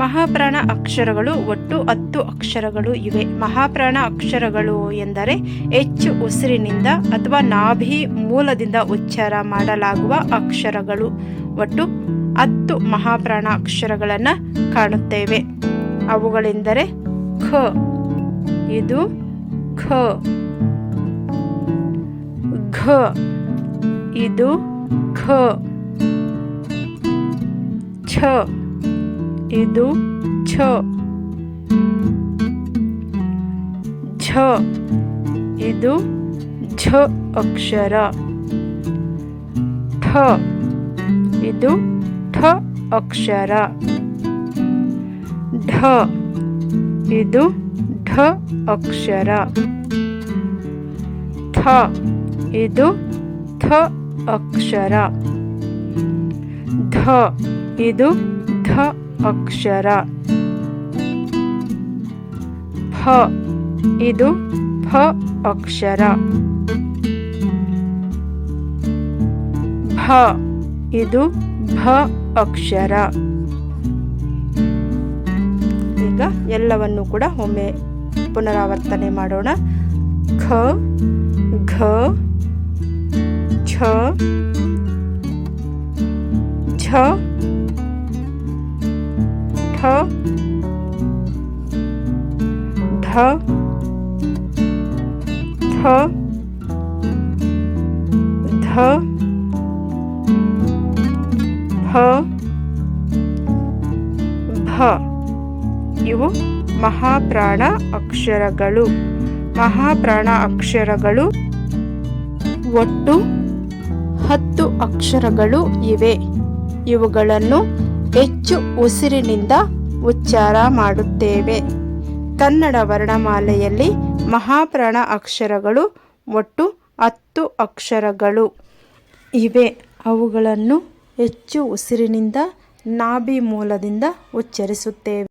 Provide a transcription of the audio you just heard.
ಮಹಾಪ್ರಾಣ ಅಕ್ಷರಗಳು ಒಟ್ಟು ಹತ್ತು ಅಕ್ಷರಗಳು ಇವೆ. ಮಹಾಪ್ರಾಣ ಅಕ್ಷರಗಳು ಎಂದರೆ ಹೆಚ್ಚು ಉಸಿರಿನಿಂದ ಅಥವಾ ನಾಭಿ ಮೂಲದಿಂದ ಉಚ್ಚಾರ ಮಾಡಲಾಗುವ ಅಕ್ಷರಗಳು. ಒಟ್ಟು ಹತ್ತು ಮಹಾಪ್ರಾಣ ಅಕ್ಷರಗಳನ್ನು ಕಾಣುತ್ತೇವೆ. ಅವುಗಳೆಂದರೆ ಖ, ಇದು ಖ, ಘ, ಇದು ಖ, ಛ ಇದು ಛ ಝ ಇದು ಝ ಅಕ್ಷರ ಠ ಇದು ಠ ಅಕ್ಷರ ಢ ಇದು ಢ ಅಕ್ಷರ ಥ ಇದು ಥ ಅಕ್ಷರ ಧ ಇದು ಧ ಅಕ್ಷರ. ಫ ಇದು ಫ ಅಕ್ಷರ. ಭ ಇದು ಭ ಅಕ್ಷರ. ಈಗ ಎಲ್ಲವನ್ನು ಕೂಡ ಒಮ್ಮೆ ಪುನರಾವರ್ತನೆ ಮಾಡೋಣ. ಖ, ಘ, ಛ ಝ ಠ ಢ ಥ ಧ ಫ ಭ ಇವು ಮಹಾಪ್ರಾಣ ಅಕ್ಷರಗಳು. ಮಹಾಪ್ರಾಣ ಅಕ್ಷರಗಳು ಒಟ್ಟು ಹತ್ತು ಅಕ್ಷರಗಳು ಇವೆ. ಇವುಗಳನ್ನು ಹೆಚ್ಚು ಉಸಿರಿನಿಂದ ಉಚ್ಚಾರ ಮಾಡುತ್ತೇವೆ. ಕನ್ನಡ ವರ್ಣಮಾಲೆಯಲ್ಲಿ ಮಹಾಪ್ರಾಣ ಅಕ್ಷರಗಳು ಒಟ್ಟು ಹತ್ತು ಅಕ್ಷರಗಳು. ಇವೆ. ಅವುಗಳನ್ನು ಹೆಚ್ಚು ಉಸಿರಿನಿಂದ ನಾಭಿ ಮೂಲದಿಂದ ಉಚ್ಚರಿಸುತ್ತೇವೆ.